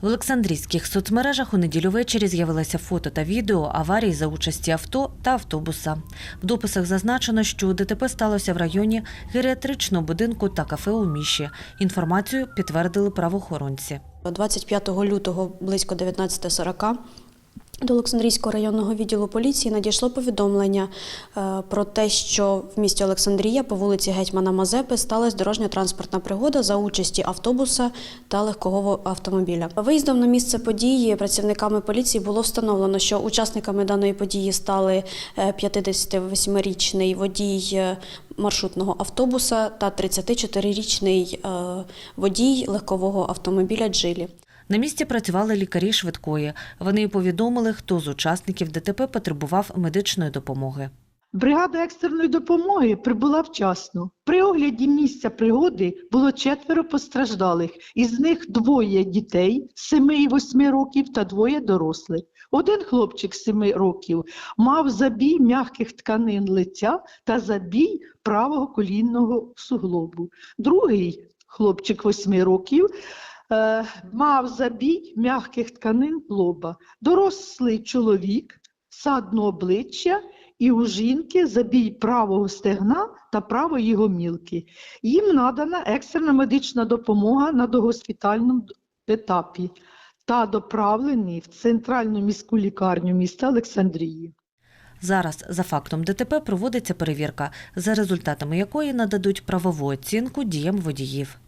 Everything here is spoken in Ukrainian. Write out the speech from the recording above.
В Олександрійських соцмережах у неділю ввечері з'явилося фото та відео аварії за участі авто та автобуса. В дописах зазначено, що ДТП сталося в районі геріатричного будинку та кафе у Міші. Інформацію підтвердили правоохоронці. 25 лютого близько 19.40 до Олександрійського районного відділу поліції надійшло повідомлення е, про те, що в місті Олександрія по вулиці Гетьмана Мазепи сталася дорожньо-транспортна пригода за участі автобуса та легкового автомобіля. Виїздом на місце події працівниками поліції було встановлено, що учасниками даної події стали е, 58-річний водій е, маршрутного автобуса та 34-річний е, водій легкового автомобіля Джилі. На місці працювали лікарі швидкої. Вони повідомили, хто з учасників ДТП потребував медичної допомоги. Бригада екстреної допомоги прибула вчасно. При огляді місця пригоди було четверо постраждалих, із них двоє дітей 7 і 8 років та двоє дорослих. Один хлопчик 7 років мав забій м'яких тканин лиця та забій правого колінного суглобу. Другий хлопчик 8 років мав забій м'яких тканин лоба. Дорослий чоловік, садно обличчя і у жінки забій правого стегна та правої гомілки. Їм надана екстрена медична допомога на догоспітальному етапі та доправлені в центральну міську лікарню міста Олександрії. Зараз за фактом ДТП проводиться перевірка, за результатами якої нададуть правову оцінку діям водіїв.